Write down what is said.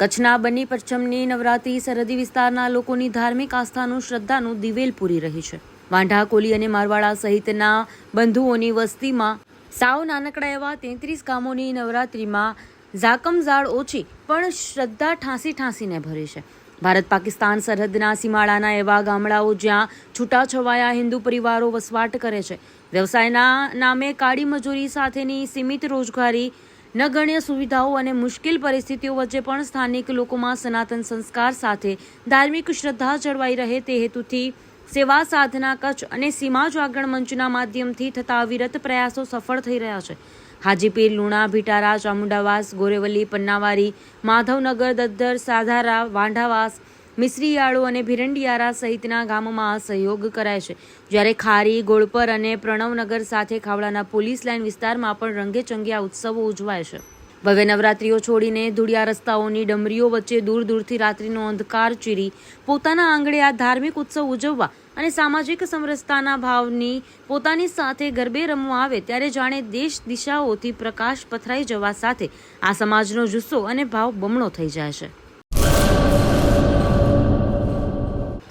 કચ્છના બન્ની પશ્ચિમની નવરાત્રી સરહદી વિસ્તારના લોકોની ધાર્મિક આસ્થાનું શ્રદ્ધાનું દિવેલ પૂરી રહી છે. વાંઢા, કોલી અને મારવાડા સહિતના બંધુઓની વસ્તીમાં સાવ નાનકડા એવા તેત્રીસ ગામોની નવરાત્રિમાં ઝાકમઝાળ ઓછી પણ શ્રદ્ધા ઠાંસી ઠાંસીને ભરી છે. ભારત પાકિસ્તાન સરહદના સીમાડાના એવા ગામડાઓ જ્યાં છૂટાછવાયા હિન્દુ પરિવારો વસવાટ કરે છે. વ્યવસાયના નામે કાળી મજૂરી સાથેની સીમિત રોજગારી નગણ્ય સુવિધાઓ અને મુશ્કેલ પરિસ્થિતિઓ વચ્ચે પણ સ્થાનિક લોકોમાં સનાતન સંસ્કાર સાથે ધાર્મિક શ્રદ્ધા જળવાઈ રહે તે હેતુથી સેવા સાધના, કચ્છ અને સીમા જાગરણ મંચના માધ્યમથી થતા અવિરત પ્રયાસો સફળ થઈ રહ્યા છે. હાજીપીર, લુણા, ભીટારા, ચામુંડાવાસ ગોરેવલી પન્નાવારી, માધવનગર દદ્દર સાધારા, વાંઢાવાસ મિશ્રીયાળો અને ભીરંડિયારા સહિતના ગામોમાં સહયોગ કરાય છે. જ્યારે ખારી, ગોળપર અને પ્રણવનગર સાથે ખાવડાના પોલીસ લાઇન વિસ્તારમાં પણ રંગેચંગે આ ઉત્સવો ઉજવાય છે. ભવ્ય નવરાત્રીઓ છોડીને ધૂળિયા રસ્તાઓની ડમરીઓ વચ્ચે દૂર દૂરથી રાત્રિનો અંધકાર ચીરી, પોતાના આંગણે આ ધાર્મિક ઉત્સવ ઉજવવા અને સામાજિક સમરસતાના ભાવની પોતાની સાથે ગરબે રમવા આવે ત્યારે જાણે દેશ દિશાઓથી પ્રકાશ પથરાઈ જવા સાથે આ સમાજનો જુસ્સો અને ભાવ બમણો થઈ જાય છે.